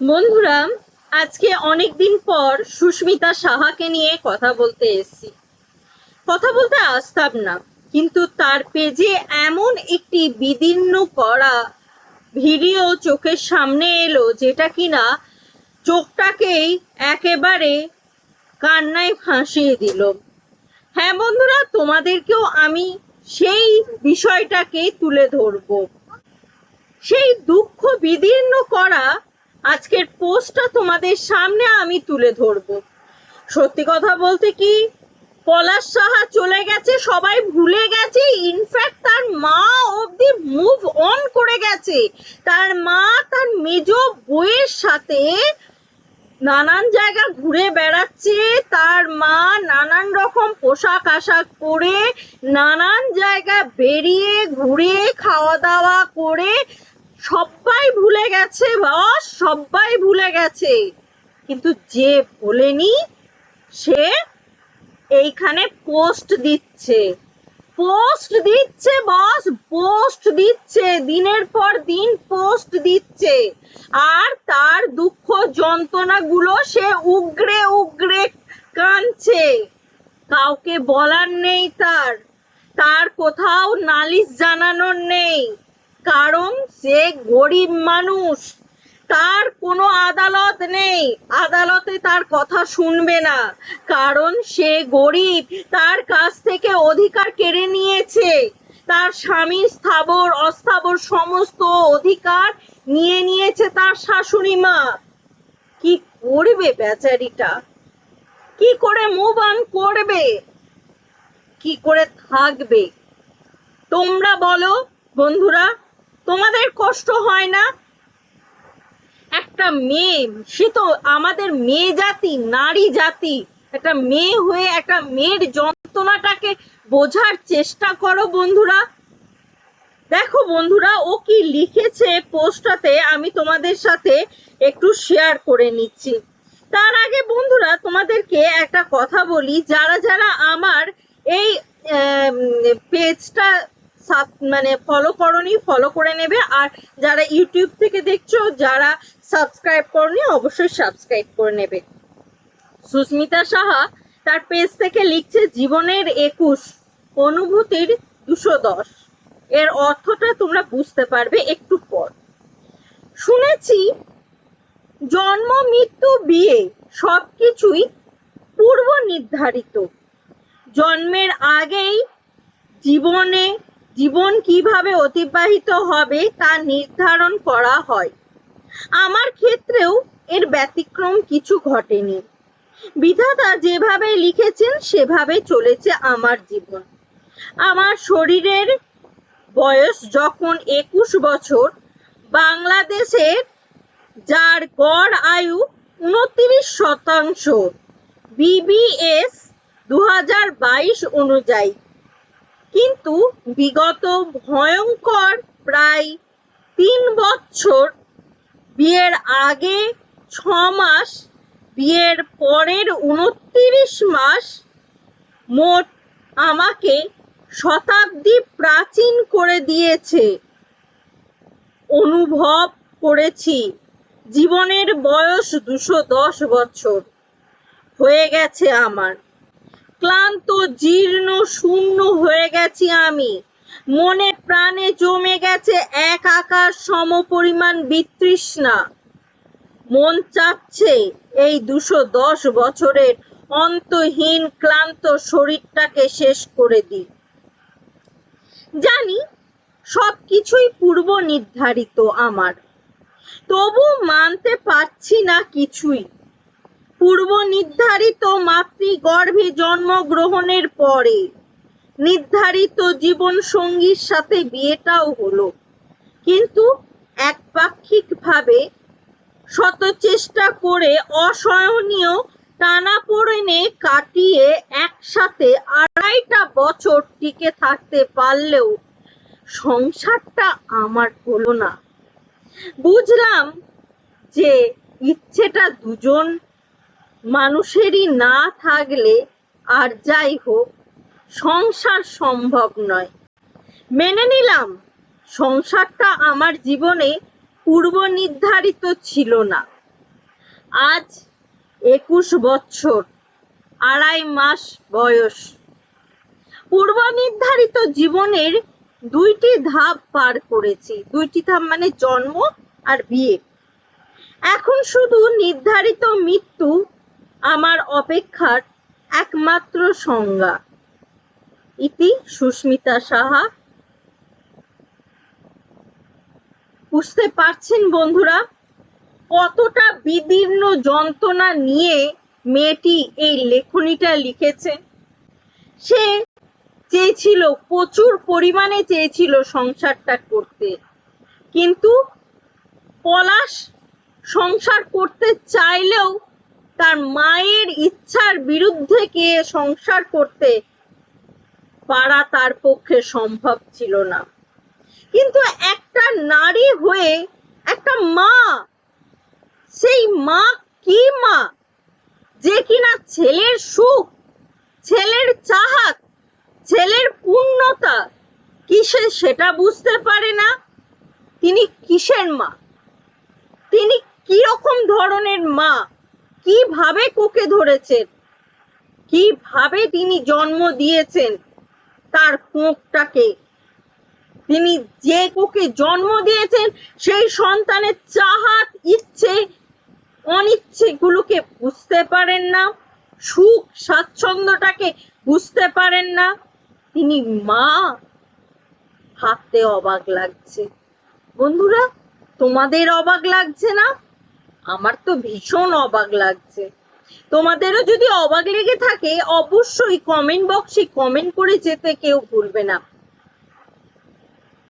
বন্ধুরা, আজকে অনেক দিন পর সুস্মিতা সাহাকে নিয়ে কথা বলতে এসেছি। কথা বলতে আসতাম না, কিন্তু তার পেজে এমন একটি বিদীর্ণ করা ভিডিও চোখের সামনে এলো যেটা কিনা চোখটাকেই একেবারে কান্নায় ফাঁসিয়ে দিল। হ্যাঁ বন্ধুরা, তোমাদেরকেও আমি সেই বিষয়টাকে তুলে ধরবো। সেই দুঃখ বিদীর্ণ করা আজকের পোস্টটা তোমাদের সামনে আমি তুলে ধরব। সত্যি কথা বলতে কি, পলাশ সাহা চলে গেছে, সবাই ভুলে গেছে ইনফ্যাক্ট তার মা অবধি মুভ অন করে গেছে। তার মা, তার মেজ বইয়ের সাথে নানান জায়গা ঘুরে বেড়াচ্ছে, তার মা নানান রকম পোশাক আশাক পরে নানান জায়গা বেরিয়ে, ঘুরে, খাওয়া দাওয়া করে সবাই ভুলে গেছে বস সবাই ভুলে গেছে। কিন্তু যে ভোলেনি সে এইখানে পোস্ট দিচ্ছে। পোস্ট দিচ্ছে বস, পোস্ট দিচ্ছে। দিনের পর দিন পোস্ট দিচ্ছে। আর তার দুঃখ যন্ত্রণাগুলো সে উগরে উগরে কাঁদছে। কাউকে বলার নেই তার। তার কোথাও নালিশ জানানোর নেই। কারণ সে গরিব মানুষ। তার কোনো আদালত নেই। আদালতে তার কথা শুনবে না। কারণ সে গরিব। তার কাছ থেকে অধিকার কেড়ে নিয়েছে। তার স্বামী স্থাবর, অস্থাবর সমস্ত অধিকার নিয়ে নিয়েছে তার শাশুড়ি মা। কি করবে বেচারিটা? কি করে মুভ অন করবে? কি করে থাকবে? তোমরা বলো, বন্ধুরা। তোমাদের কষ্ট হয় না? একটা মেয়ে, সে তো আমাদের মেয়ে জাতি, নারী জাতি। একটা মেয়ে হয়ে একটা মেয়ের যন্ত্রণাটাকে বোঝার চেষ্টা করো বন্ধুরা। দেখো বন্ধুরা, ও কি লিখেছে পোস্টটাতে আমি তোমাদের সাথে একটু শেয়ার করে নিচ্ছি। তার আগে বন্ধুরা, তোমাদেরকে একটা কথা বলি। যারা যারা আমার এই পেজটা মানে ফলো করনি ফলো করে নেবে। আর যারা ইউটিউব থেকে দেখছ, যারা সাবস্ক্রাইব করনি, অবশ্যই সাবস্ক্রাইব করে নেবে। সুস্মিতা সাহা তার পেজ থেকে লিখছে, জীবনের একুশ অনুভূতির দুশো দশ। এর অর্থটা তোমরা বুঝতে পারবে একটু পর। শুনেছি, জন্ম, মৃত্যু, বিয়ে সব কিছুই পূর্ব নির্ধারিত জন্মের আগেই জীবনে জীবন কীভাবে অতিবাহিত হবে তা নির্ধারণ করা হয়। আমার ক্ষেত্রেও এর ব্যতিক্রম কিছু ঘটেনি। বিধাতা যেভাবে লিখেছেন, সেভাবে চলেছে আমার জীবন। আমার শরীরের বয়স যখন একুশ বছর, বাংলাদেশের যার গড় আয়ু উনত্রিশ শতাংশ বিবিএস দু হাজার বাইশ অনুযায়ী। কিন্তু বিগত ভয়ঙ্কর প্রায় তিন বছর বিয়ের আগে ছ মাস, বিয়ের পরের উনত্রিশ মাস মোট আমাকে শতাব্দী প্রাচীন করে দিয়েছে। অনুভব করেছি জীবনের বয়স দুশো দশ বছর হয়ে গেছে আমার। ক্লান্ত, জীর্ণ, শূন্য হয়ে গেছি আমি। মনে প্রাণে জমে গেছে এক আকার সম পরিমাণ বিতৃষ্ণা। মন চাচ্ছে এই দুশো দশ বছরের অন্তহীন ক্লান্ত শরীরটাকে শেষ করে দিই। জানি সব কিছুই পূর্ব নির্ধারিত আমার। তবু মানতে পারছি না কিছুই। পূর্ব নির্ধারিত মাতৃগর্ভে জন্মগ্রহণের পরে নির্ধারিত জীবন সঙ্গীর সাথে বিয়েটাও হলো। কিন্তু একপাক্ষিকভাবে শত চেষ্টা করে অসহনীয় টানাপোড়েনে কাটিয়ে একসাথে আড়াইটা বছর টিকে থাকতে পারলেও সংসারটা আমার হলো না। বুঝলাম যে ইচ্ছেটা দুজন মানুষেরই না থাকলে আর যাই হোক, সংসার সম্ভব নয়। মেনে নিলাম, সংসারটা আমার জীবনে পূর্ব নির্ধারিত ছিল না। আজ একুশ বছর, আড়াই মাস বয়স। পূর্ব নির্ধারিত জীবনের দুইটি ধাপ পার করেছি। দুইটি ধাপ মানে জন্ম আর বিয়ে। এখন শুধু নির্ধারিত মৃত্যু আমার অপেক্ষার একমাত্র সংজ্ঞা। ইতি সুস্মিতা সাহা। বুঝতে পারছেন বন্ধুরা, কতটা বিদীর্ণ যন্ত্রণা নিয়ে মেয়েটি এই লেখনীটা লিখেছে। সে চেয়েছিল, প্রচুর পরিমাণে চেয়েছিল সংসারটা করতে। কিন্তু পলাশ সংসার করতে চাইলেও তার মায়ের ইচ্ছার বিরুদ্ধে গিয়ে সংসার করতে পারা তার পক্ষে সম্ভব ছিল না। কিন্তু একটা নারী হয়ে একটা মা, সেই মা কি মা? যে কিনা ছেলের সুখ, ছেলের চাহাত, ছেলের পূর্ণতা, কিসে সেটা বুঝতে পারে না? তিনি কিসের মা? তিনি কীরকম ধরনের মা? কীভাবে কোকে ধরেছেন? কীভাবে তিনি জন্ম দিয়েছেন তার কোঁকটাকে? তিনি যে কোকে জন্ম দিয়েছেন, সেই সন্তানের চাহাত, ইচ্ছে, অনিচ্ছেগুলোকে বুঝতে পারেন না, সুখ, স্বাচ্ছন্দ্যটাকে বুঝতে পারেন না। তিনি মা, ভাবতে অবাক লাগছে। বন্ধুরা, তোমাদের অবাক লাগছে না? আমার তো ভীষণ অবাক লাগছে। তোমাদেরও যদি অবাক লেগে থাকে, অবশ্যই কমেন্ট বক্সে কমেন্ট করে যেতে কেউ ভুলবে না।